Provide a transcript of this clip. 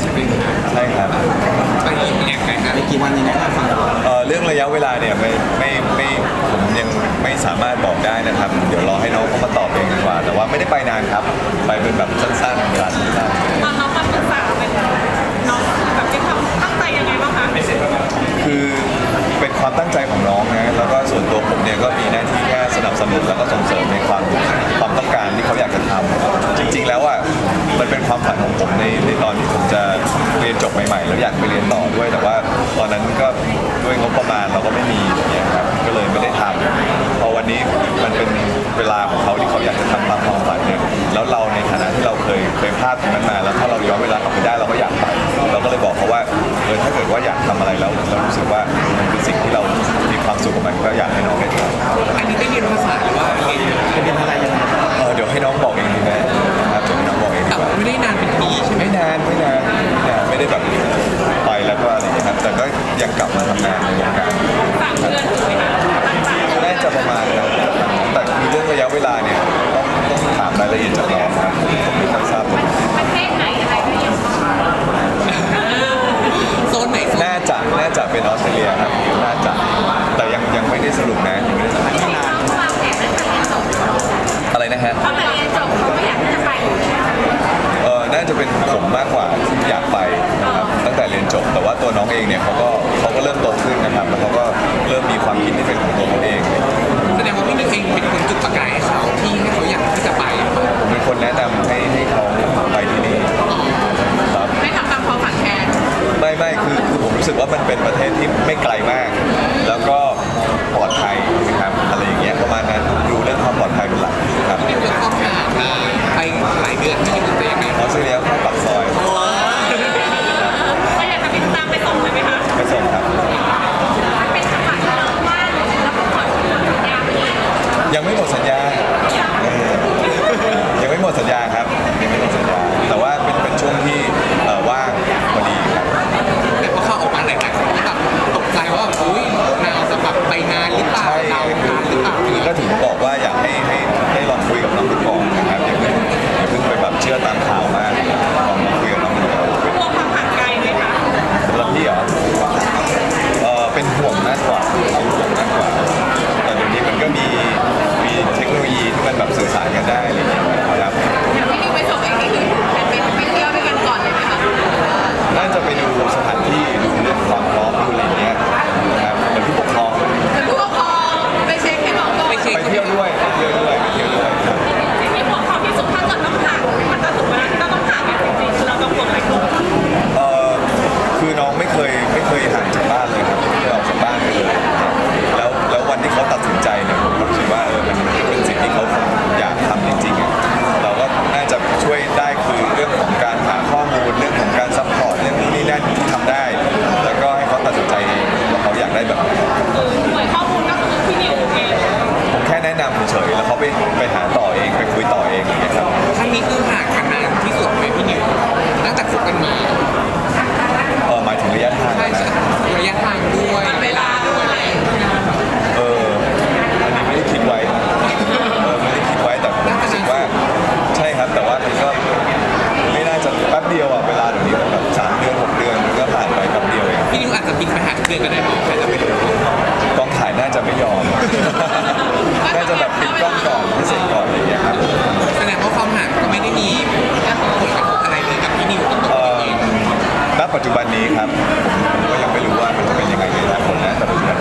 ใช่ไหมครับใช่ครับไปแอบไหนครับไปกี่วันยังไงครับเรื่องระยะเวลาเนี่ยไม่ไม่ไม่ผมยังไม่สามารถบอกได้นะครับ เดี๋ยวรอให้น้องเขามาตอบเองดีกว่า แต่ว่าไม่ได้ไปนานครับ ไปเป็นแบบสั้นๆเวลานๆตนน้อง ความฝันของผมในในตอนที่ผมจะเรียนจบใหม่ ๆ แล้วอยากไปเรียนต่อด้วย แต่ว่าตอนนั้นก็ด้วยงบประมาณเราก็ไม่มีอย่างเงี้ยครับก็เลยไม่ได้ทำพอวันนี้มันเป็นเวลาของเขาที่เขาอยากจะทำตามความฝันเนี่ยแล้วเราในฐานะที่เราเคยเคยพลาดตรงนั้นมาแล้วถ้าเราย้อนเวลากลับไปได้เราก็อยากไปเราก็เลยบอกเขาว่าเออถ้าเกิดว่าอยากทำอะไรแล้วเรารู้สึกว่ามันเป็นสิ่งที่เรามีความสุขกับมันก็อยาก ได้แบบไปแล้วก็อะไรยเงี้ยครับแต่ก็ยังกลับมาทำงานในวงการสน่าจะประมาณนั้นแต่มีเรื่องระยะเวลาเนี่ยต้องต้องถามรายละเอียดจากน้องครับผมไม่ค่อยทราบประเทศไหนอะไรไม่ยังโซนไหนโน่าจะน่าจะเป็นออสเตรเลียครับน่าจะแต่ยังยังไม่ได้สรุปนะยัไรอนตั้อะไรนะฮะเขางแต่เรียนจบเขาไม่อยากจะไปเออน่าจะเป็นผมมากกว่า ว่าตัวน้องเองเนี่ยเขาก็เขาก็เริ่มโตขึ้นนะครับแล้วเขาก็เริ่มมีความคิดที่เป็นของตัวเขาเองแสดงว่าพี่นิวเองเป็นคนจุดประกายให้เขาที่ให้เขาอยากที่จะไปผมเป็นคนแนะนำให้ให้เขาไปที่นี่ครับ ไม่ทำตามความฝันแทน ไม่ไม่คือคือผมรู้สึกว่ามันเป็นประเทศที่ไม่ไกลมาก แล้วก็ ยังไม่หมดสัญญายังไม่หมดสัญญา จุบันนี้ครับผมก็ยังไม่รู้ว่ามันจะเป็นยังไงในอนาคตนะแต่